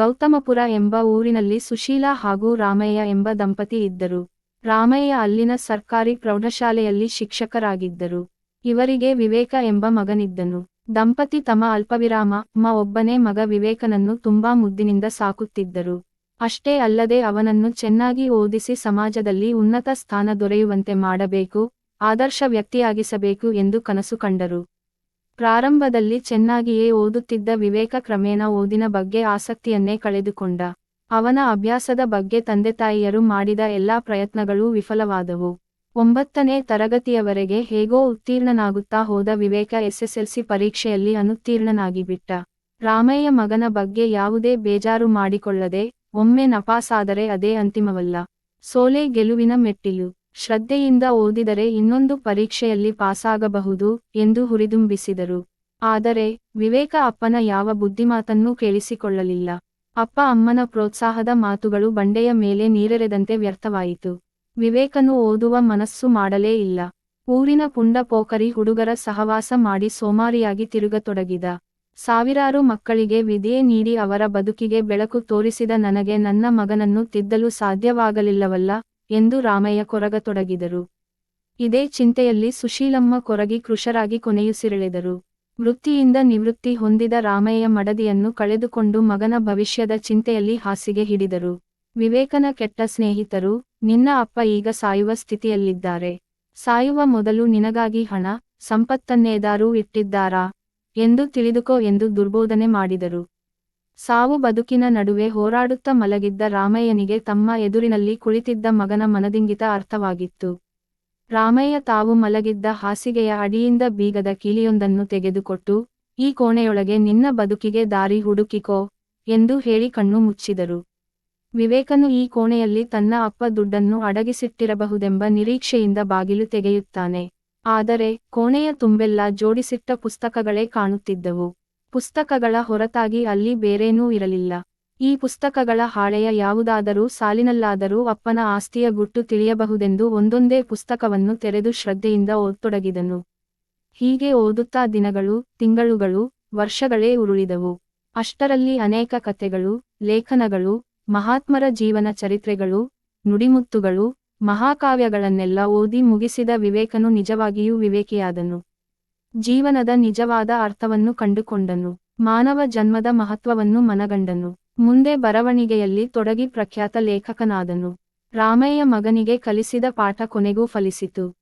ಗೌತಮಪುರ ಎಂಬ ಊರಿನಲ್ಲಿ ಸುಶೀಲಾ ಹಾಗೂ ರಾಮಯ್ಯ ಎಂಬ ದಂಪತಿ ಇದ್ದರು. ರಾಮಯ್ಯ ಅಲ್ಲಿನ ಸರ್ಕಾರಿ ಪ್ರೌಢಶಾಲೆಯಲ್ಲಿ ಶಿಕ್ಷಕರಾಗಿದ್ದರು. ಇವರಿಗೆ ವಿವೇಕ ಎಂಬ ಮಗನಿದ್ದನು. ದಂಪತಿ ತಮ್ಮ ಅಲ್ಪವಿರಾಮ, ಮ ಒಬ್ಬನೇ ಮಗ ವಿವೇಕನನ್ನು ತುಂಬಾ ಮುದ್ದಿನಿಂದ ಸಾಕುತ್ತಿದ್ದರು. ಅಷ್ಟೇ ಅಲ್ಲದೆ ಅವನನ್ನು ಚೆನ್ನಾಗಿ ಓದಿಸಿ ಸಮಾಜದಲ್ಲಿ ಉನ್ನತ ಸ್ಥಾನ ದೊರೆಯುವಂತೆ ಮಾಡಬೇಕು, ಆದರ್ಶ ವ್ಯಕ್ತಿಯಾಗಿಸಬೇಕು ಎಂದು ಕನಸು ಕಂಡರು. ಪ್ರಾರಂಭದಲ್ಲಿ ಚೆನ್ನಾಗಿಯೇ ಓದುತ್ತಿದ್ದ ವಿವೇಕ ಕ್ರಮೇಣ ಓದಿನ ಬಗ್ಗೆ ಆಸಕ್ತಿಯನ್ನೇ ಕಳೆದುಕೊಂಡ. ಅವನ ಅಭ್ಯಾಸದ ಬಗ್ಗೆ ತಂದೆತಾಯಿಯರು ಮಾಡಿದ ಎಲ್ಲಾ ಪ್ರಯತ್ನಗಳೂ ವಿಫಲವಾದವು. ಒಂಬತ್ತನೇ ತರಗತಿಯವರೆಗೆ ಹೇಗೋ ಉತ್ತೀರ್ಣನಾಗುತ್ತಾ ಹೋದ ವಿವೇಕ ಎಸ್ಎಸ್ಎಲ್ಸಿ ಪರೀಕ್ಷೆಯಲ್ಲಿ ಅನುತ್ತೀರ್ಣನಾಗಿಬಿಟ್ಟ. ರಾಮಯ್ಯ ಮಗನ ಬಗ್ಗೆ ಯಾವುದೇ ಬೇಜಾರು ಮಾಡಿಕೊಳ್ಳದೆ, ಒಮ್ಮೆ ನಪಾಸಾದರೆ ಅದೇ ಅಂತಿಮವಲ್ಲ. ಸೋಲೆ ಗೆಲುವಿನ ಮೆಟ್ಟಿಲು. ಶ್ರದ್ಧೆಯಿಂದ ಓದಿದರೆ ಇನ್ನೊಂದು ಪರೀಕ್ಷೆಯಲ್ಲಿ ಪಾಸಾಗಬಹುದು ಎಂದು ಹುರಿದುಂಬಿಸಿದರು. ಆದರೆ, ವಿವೇಕ ಅಪ್ಪನ ಯಾವ ಬುದ್ಧಿಮಾತನ್ನೂ ಕೇಳಿಸಿಕೊಳ್ಳಲಿಲ್ಲ. ಅಪ್ಪ ಅಮ್ಮನ ಪ್ರೋತ್ಸಾಹದ ಮಾತುಗಳು ಬಂಡೆಯ ಮೇಲೆ ನೀರೆರೆದಂತೆ ವ್ಯರ್ಥವಾಯಿತು. ವಿವೇಕನು ಓದುವ ಮನಸ್ಸು ಮಾಡಲೇ ಇಲ್ಲ. ಊರಿನ ಪುಂಡ ಪೋಕರಿ ಹುಡುಗರ ಸಹವಾಸ ಮಾಡಿ ಸೋಮಾರಿಯಾಗಿ ತಿರುಗತೊಡಗಿದ. ಸಾವಿರಾರು ಮಕ್ಕಳಿಗೆ ವಿದ್ಯೆ ನೀಡಿ ಅವರ ಬದುಕಿಗೆ ಬೆಳಕು ತೋರಿಸಿದ ನನಗೆ ನನ್ನ ಮಗನನ್ನು ತಿದ್ದಲು ಸಾಧ್ಯವಾಗಲಿಲ್ಲವಲ್ಲ? ಎಂದು ರಾಮಯ್ಯ ಕೊರಗತೊಡಗಿದರು. ಇದೇ ಚಿಂತೆಯಲ್ಲಿ ಸುಶೀಲಮ್ಮ ಕೊರಗಿ ಕೃಶರಾಗಿ ಕೊನೆಯುಸಿರೆಳೆದರು. ವೃತ್ತಿಯಿಂದ ನಿವೃತ್ತಿ ಹೊಂದಿದ ರಾಮಯ್ಯ ಮಡದಿಯನ್ನು ಕಳೆದುಕೊಂಡು ಮಗನ ಭವಿಷ್ಯದ ಚಿಂತೆಯಲ್ಲಿ ಹಾಸಿಗೆ ಹಿಡಿದರು. ವಿವೇಕನ ಕೆಟ್ಟ ಸ್ನೇಹಿತರು, ನಿನ್ನ ಅಪ್ಪ ಈಗ ಸಾಯುವ ಸ್ಥಿತಿಯಲ್ಲಿದ್ದಾರೆ. ಸಾಯುವ ಮೊದಲು ನಿನಗಾಗಿ ಹಣ, ಸಂಪತ್ತನ್ನೇದಾರೂ ಇಟ್ಟಿದ್ದಾರಾ? ಎಂದು ತಿಳಿದುಕೋ ಎಂದು ದುರ್ಬೋಧನೆ ಮಾಡಿದರು. ಸಾವು ಬದುಕಿನ ನಡುವೆ ಹೋರಾಡುತ್ತಾ ಮಲಗಿದ್ದ ರಾಮಯ್ಯನಿಗೆ ತಮ್ಮ ಎದುರಿನಲ್ಲಿ ಕುಳಿತಿದ್ದ ಮಗನ ಮನದಿಂಗಿತ ಅರ್ಥವಾಗಿತ್ತು. ರಾಮಯ್ಯ ತಾವು ಮಲಗಿದ್ದ ಹಾಸಿಗೆಯ ಅಡಿಯಿಂದ ಬೀಗದ ಕೀಲಿಯೊಂದನ್ನು ತೆಗೆದುಕೊಟ್ಟು, ಈ ಕೋಣೆಯೊಳಗೆ ನಿನ್ನ ಬದುಕಿಗೆ ದಾರಿ ಹುಡುಕಿಕೋ, ಎಂದು ಹೇಳಿ ಕಣ್ಣು ಮುಚ್ಚಿದರು. ವಿವೇಕನು ಈ ಕೋಣೆಯಲ್ಲಿ ತನ್ನ ಅಪ್ಪ ದುಡ್ಡನ್ನು ಅಡಗಿಸಿಟ್ಟಿರಬಹುದೆಂಬ ನಿರೀಕ್ಷೆಯಿಂದ ಬಾಗಿಲು ತೆಗೆಯುತ್ತಾನೆ. ಆದರೆ, ಕೋಣೆಯ ತುಂಬೆಲ್ಲ ಜೋಡಿಸಿಟ್ಟ ಪುಸ್ತಕಗಳೇ ಕಾಣುತ್ತಿದ್ದವು. ಪುಸ್ತಕಗಳ ಹೊರತಾಗಿ ಅಲ್ಲಿ ಬೇರೇನೂ ಇರಲಿಲ್ಲ. ಈ ಪುಸ್ತಕಗಳ ಹಾಳೆಯ ಯಾವುದಾದರೂ ಸಾಲಿನಲ್ಲಾದರೂ ಅಪ್ಪನ ಆಸ್ತಿಯ ಗುಟ್ಟು ತಿಳಿಯಬಹುದೆಂದು ಒಂದೊಂದೇ ಪುಸ್ತಕವನ್ನು ತೆರೆದು ಶ್ರದ್ಧೆಯಿಂದ ಓದತೊಡಗಿದನು. ಹೀಗೆ ಓದುತ್ತಾ ದಿನಗಳು, ತಿಂಗಳುಗಳು, ವರ್ಷಗಳೇ ಉರುಳಿದವು. ಅಷ್ಟರಲ್ಲಿ ಅನೇಕ ಕಥೆಗಳು, ಲೇಖನಗಳು, ಮಹಾತ್ಮರ ಜೀವನ ಚರಿತ್ರೆಗಳು, ನುಡಿಮುತ್ತುಗಳು, ಮಹಾಕಾವ್ಯಗಳನ್ನೆಲ್ಲ ಓದಿ ಮುಗಿಸಿದ ವಿವೇಕನು ನಿಜವಾಗಿಯೂ ವಿವೇಕಿಯಾದನು. ಜೀವನದ ನಿಜವಾದ ಅರ್ಥವನ್ನು ಕಂಡುಕೊಂಡನು. ಮಾನವ ಜನ್ಮದ ಮಹತ್ವವನ್ನು ಮನಗಂಡನು. ಮುಂದೆ ಬರವಣಿಗೆಯಲ್ಲಿ ತೊಡಗಿ ಪ್ರಖ್ಯಾತ ಲೇಖಕನಾದನು. ರಾಮಯ್ಯ ಮಗನಿಗೆ ಕಲಿಸಿದ ಪಾಠ ಕೊನೆಗೂ ಫಲಿಸಿತು.